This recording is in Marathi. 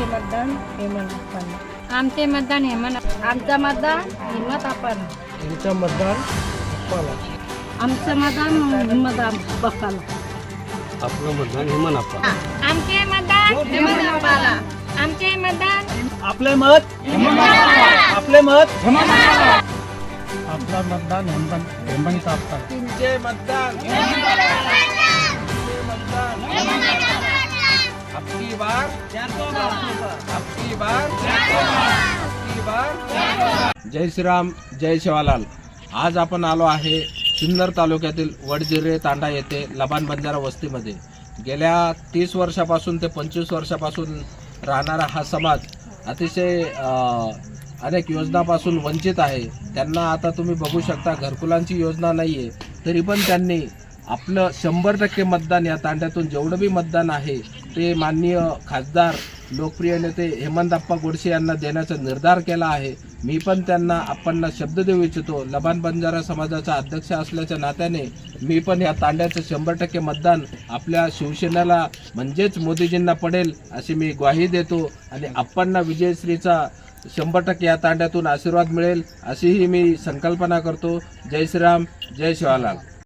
आमचे मतदान हेमंत आपण. आमचे मतदान हेमंत आमचा मतदान हिंमत आपण. यांचं मतदान आमचं मतदान हिंमत बप्पाला आपलं मतदान हेमन अप्पा आमचे मतदान हेमंत आमचे मतदान आपले मत आपले मत आपलं मतदान हेमंत हेमंत अप्पा तुमचे मतदान बार. आपकी बार. आपकी बार. जय श्रीराम जय शिवालाल. आज आपण आलो आहे सिन्नर तालुक्यातील वडजिरे तांडा येथे लबान बंजारा वस्तीमध्ये. गेल्या तीस वर्षापासून ते पंचवीस वर्षापासून राहणारा हा समाज अतिशय अनेक योजनापासून वंचित आहे. त्यांना आता तुम्ही बघू शकता घरकुलांची योजना नाही आहे तरी पण त्यांनी आपलं शंभर टक्के मतदान या तांड्यातून जेवढं बी मतदान आहे ते माननीय खासदार लोकप्रिय नेते हेमंतप्पा गोडसे यांना देण्याचा निर्धार केला आहे. मी पण त्यांना आपणना शब्द देऊ इच्छितो. लबान बंजारा समाजाचा अध्यक्ष असल्याच्या नात्याने मी पण या तांड्याचं शंभर टक्के मतदान आपल्या शिवसेनेला म्हणजेच मोदीजींना पडेल अशी मी ग्वाही देतो. आणि आपणना विजयश्रीचा शंभर टक्के या तांड्यातून आशीर्वाद मिळेल अशीही मी संकल्पना करतो. जय श्रीराम जय शिवालाल.